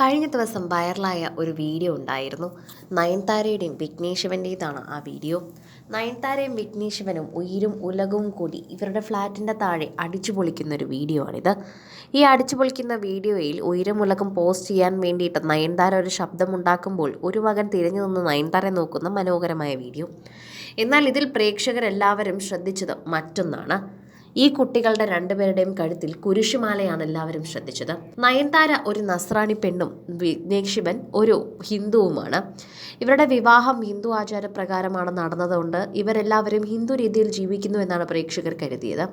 കഴിഞ്ഞ ദിവസം വൈറലായ ഒരു വീഡിയോ ഉണ്ടായിരുന്നു. നയൻതാരയുടെയും വിഘ്നേശ്വരന്റേതാണ് ആ വീഡിയോ. നയൻതാരയും വിഘ്നേശ്വരനും ഉയരും ഉലകവും കൂടി ഇവരുടെ ഫ്ലാറ്റിന്റെ താഴെ അടിച്ചു പൊളിക്കുന്ന ഒരു വീഡിയോ ആണിത്. ഈ അടിച്ചു പൊളിക്കുന്ന വീഡിയോയിൽ ഉയരം ഉലകം പോസ്റ്റ് ചെയ്യാൻ വേണ്ടിയിട്ട് നയൻതാര ഒരു ശബ്ദമുണ്ടാക്കുമ്പോൾ ഒരു മകൻ തിരിഞ്ഞു നിന്ന് നയൻതാര നോക്കുന്ന മനോഹരമായ വീഡിയോ. എന്നാൽ ഇതിൽ പ്രേക്ഷകരെല്ലാവരും ശ്രദ്ധിച്ചത് മറ്റൊന്നാണ്. ഈ കുട്ടികളുടെ രണ്ടുപേരുടെയും കഴുത്തിൽ കുരിശുമാലയാണ് എല്ലാവരും ശ്രദ്ധിച്ചത്. നയൻതാര ഒരു നസ്രാണി പെണ്ണും വിഘ്നേഷിവൻ ഒരു ഹിന്ദുവുമാണ്. ഇവരുടെ വിവാഹം ഹിന്ദു ആചാരപ്രകാരമാണ് നടന്നതുകൊണ്ട് ഇവരെല്ലാവരും ഹിന്ദു രീതിയിൽ ജീവിക്കുന്നു എന്നാണ് പ്രേക്ഷകർ കരുതിയത്.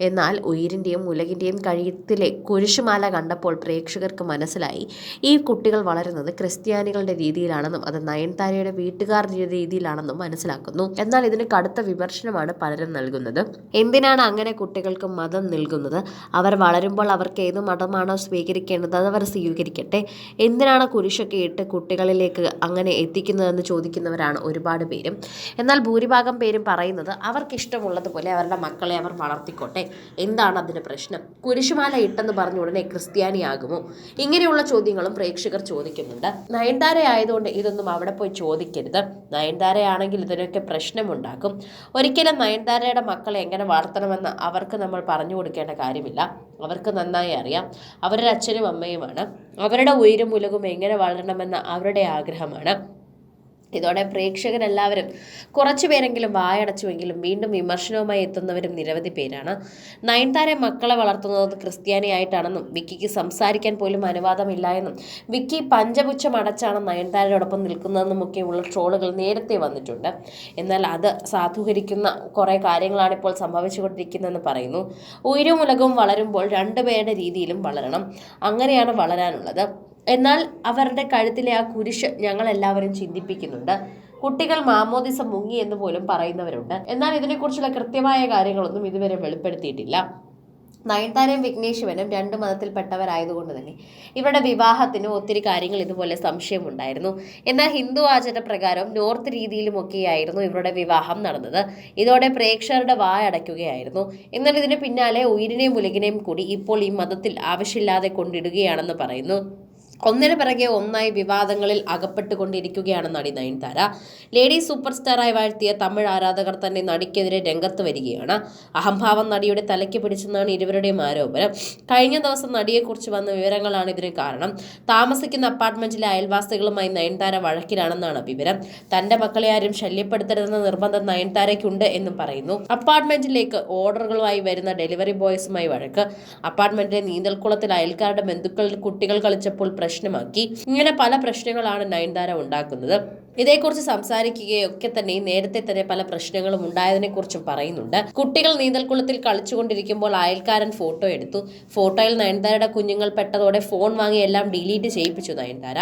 എന്നാൽ ഉയിരിന്റെയും ഉലകിന്റെയും കഴുത്തിലെ കുരിശുമാല കണ്ടപ്പോൾ പ്രേക്ഷകർക്ക് മനസ്സിലായി ഈ കുട്ടികൾ വളരുന്നത് ക്രിസ്ത്യാനികളുടെ രീതിയിലാണെന്നും അത് നയൻതാരയുടെ വീട്ടുകാരുടെ രീതിയിലാണെന്നും മനസ്സിലാക്കുന്നു. എന്നാൽ ഇതിന് കടുത്ത വിമർശനമാണ് പലരും നൽകുന്നത്. എന്തിനാണ് അങ്ങനെ കുട്ടികൾക്ക് മതം നൽകുന്നത്. അവർ വളരുമ്പോൾ അവർക്ക് ഏത് മതമാണോ സ്വീകരിക്കേണ്ടത് അത് അവർ സ്വീകരിക്കട്ടെ. എന്തിനാണ് കുരിശൊക്കെ ഇട്ട് കുട്ടികളിലേക്ക് അങ്ങനെ എത്തിക്കുന്നതെന്ന് ചോദിക്കുന്നവരാണ് ഒരുപാട് പേരും. എന്നാൽ ഭൂരിഭാഗം പേരും പറയുന്നത് അവർക്ക് ഇഷ്ടമുള്ളതുപോലെ അവരുടെ മക്കളെ അവർ വളർത്തിക്കോട്ടെ. എന്താണ് അതിന് പ്രശ്നം? കുരിശുമാല ഇട്ടെന്ന് പറഞ്ഞ ഉടനെ ക്രിസ്ത്യാനിയാകുമോ? ഇങ്ങനെയുള്ള ചോദ്യങ്ങളും പ്രേക്ഷകർ ചോദിക്കുന്നുണ്ട്. നയൻതാര ആയതുകൊണ്ട് ഇതൊന്നും അവിടെ പോയി ചോദിക്കരുത്. നയൻതാരയാണെങ്കിൽ ഇതിനൊക്കെ പ്രശ്നമുണ്ടാക്കും. ഒരിക്കലും നയൻതാരയുടെ മക്കളെ എങ്ങനെ വളർത്തണമെന്ന് അവർക്ക് നമ്മൾ പറഞ്ഞു കൊടുക്കേണ്ട കാര്യമില്ല. അവർക്ക് നന്നായി അറിയാം. അവരുടെ അച്ഛനും അമ്മയുമാണ്. അവരുടെ ഉയരും മുലകും എങ്ങനെ വളരണമെന്ന അവരുടെ ആഗ്രഹമാണ്. ഇതോടെ പ്രേക്ഷകരെല്ലാവരും കുറച്ചു പേരെങ്കിലും വായടച്ചുവെങ്കിലും വീണ്ടും വിമർശനവുമായി എത്തുന്നവരും നിരവധി പേരാണ്. നയൻതാരെ മക്കളെ വളർത്തുന്നത് ക്രിസ്ത്യാനിയായിട്ടാണെന്നും വിക്കിക്ക് സംസാരിക്കാൻ പോലും അനുവാദമില്ല എന്നും വിക്കി പഞ്ചപുച്ഛം അടച്ചാണ് നയൻതാരയോടൊപ്പം നിൽക്കുന്നതെന്നുമൊക്കെയുള്ള ട്രോളുകൾ നേരത്തെ വന്നിട്ടുണ്ട്. എന്നാൽ അത് സാധൂകരിക്കുന്ന കുറേ കാര്യങ്ങളാണ് ഇപ്പോൾ സംഭവിച്ചുകൊണ്ടിരിക്കുന്നതെന്ന് പറയുന്നു. ഉയരും ഉലകവും വളരുമ്പോൾ രണ്ടുപേരുടെ രീതിയിലും വളരണം. അങ്ങനെയാണ് വളരാനുള്ളത്. എന്നാൽ അവരുടെ കഴുത്തിലെ ആ കുരിശ് ഞങ്ങളെല്ലാവരും ചിന്തിപ്പിക്കുന്നുണ്ട്. കുട്ടികൾ മാമോദിസം മുങ്ങി എന്ന് പോലും പറയുന്നവരുണ്ട്. എന്നാൽ ഇതിനെക്കുറിച്ചുള്ള കൃത്യമായ കാര്യങ്ങളൊന്നും ഇതുവരെ വെളിപ്പെടുത്തിയിട്ടില്ല. നയൻതാരയും വിഘ്നേശ്വരനും രണ്ട് മതത്തിൽപ്പെട്ടവരായതുകൊണ്ട് തന്നെ ഇവരുടെ വിവാഹത്തിന് ഒത്തിരി കാര്യങ്ങൾ ഇതുപോലെ സംശയമുണ്ടായിരുന്നു. എന്നാൽ ഹിന്ദു ആചാരപ്രകാരം നോർത്ത് രീതിയിലുമൊക്കെയായിരുന്നു ഇവരുടെ വിവാഹം നടന്നത്. ഇതോടെ പ്രേക്ഷകരുടെ വായടയ്ക്കുകയായിരുന്നു എന്നാൽ ഇതിന് പിന്നാലെ ഉയിരിനെയും മുലകിനെയും കൂടി ഇപ്പോൾ ഈ മതത്തിൽ ആവശ്യമില്ലാതെ കൊണ്ടിടുകയാണെന്ന് പറയുന്നു. ഒന്നിനു പിറകെ ഒന്നായി വിവാദങ്ങളിൽ അകപ്പെട്ടുകൊണ്ടിരിക്കുകയാണ് നടി നയൻതാര. ലേഡി സൂപ്പർ സ്റ്റാറായി വാഴ്ത്തിയ തമിഴ് ആരാധകർ തന്നെ നടിക്കെതിരെ രംഗത്ത് വരികയാണ്. അഹംഭാവം നടിയുടെ തലയ്ക്ക് പിടിച്ചെന്നാണ് ഇരുവരുടെയും ആരോപണം. കഴിഞ്ഞ ദിവസം നടിയെക്കുറിച്ച് വന്ന വിവരങ്ങളാണ് ഇതിന് കാരണം. താമസിക്കുന്ന അപ്പാർട്ട്മെന്റിലെ അയൽവാസികളുമായി നയൻതാര വഴക്കിലാണെന്നാണ് വിവരം. തന്റെ മക്കളെ ആരും ശല്യപ്പെടുത്തരുതെന്ന നിർബന്ധം നയൻതാരയ്ക്കുണ്ട് എന്നും പറയുന്നു. അപ്പാർട്ട്മെന്റിലേക്ക് ഓർഡറുകളുമായി വരുന്ന ഡെലിവറി ബോയ്സുമായി വഴക്ക്. അപ്പാർട്ട്മെന്റിലെ നീന്തൽക്കുളത്തിൽ അയൽക്കാരുടെ ബന്ധുക്കൾ കുട്ടികൾ കളിച്ചപ്പോൾ പ്രശ്നമാക്കി. ഇങ്ങനെ പല പ്രശ്നങ്ങളാണ് നയൻതാര ഉണ്ടാക്കുന്നത്. ഇതേക്കുറിച്ച് സംസാരിക്കുകയൊക്കെ തന്നെ നേരത്തെ തന്നെ പല പ്രശ്നങ്ങളും ഉണ്ടായതിനെക്കുറിച്ചും പറയുന്നുണ്ട്. കുട്ടികൾ നീന്തൽക്കുളത്തിൽ കളിച്ചുകൊണ്ടിരിക്കുമ്പോൾ അയൽക്കാരൻ ഫോട്ടോ എടുത്തു. ഫോട്ടോയിൽ നയൻതാരയുടെ കുഞ്ഞുങ്ങൾ പെട്ടതോടെ ഫോൺ വാങ്ങി എല്ലാം ഡിലീറ്റ് ചെയ്യിപ്പിച്ചു നയൻതാര.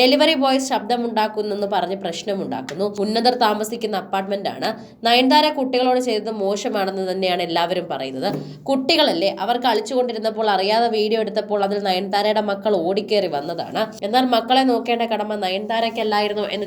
ഡെലിവറി ബോയ്സ് ശബ്ദമുണ്ടാക്കുന്നെന്ന് പറഞ്ഞ് പ്രശ്നമുണ്ടാക്കുന്നു. ഉന്നതർ താമസിക്കുന്ന അപ്പാർട്ട്മെന്റ് ആണ് നയൻതാര കുട്ടികളോട് ചെയ്തത് മോശമാണെന്ന് തന്നെയാണ് എല്ലാവരും പറയുന്നത്. കുട്ടികളല്ലേ അവർ കളിച്ചുകൊണ്ടിരുന്നപ്പോൾ അറിയാതെ വീഡിയോ എടുത്തപ്പോൾ അതിൽ നയൻതാരയുടെ മക്കൾ ഓടിക്കേറി വന്നതാണ്. എന്നാൽ മക്കളെ നോക്കേണ്ട കടമ നയൻതാരയ്ക്കല്ലായിരുന്നു എന്ന്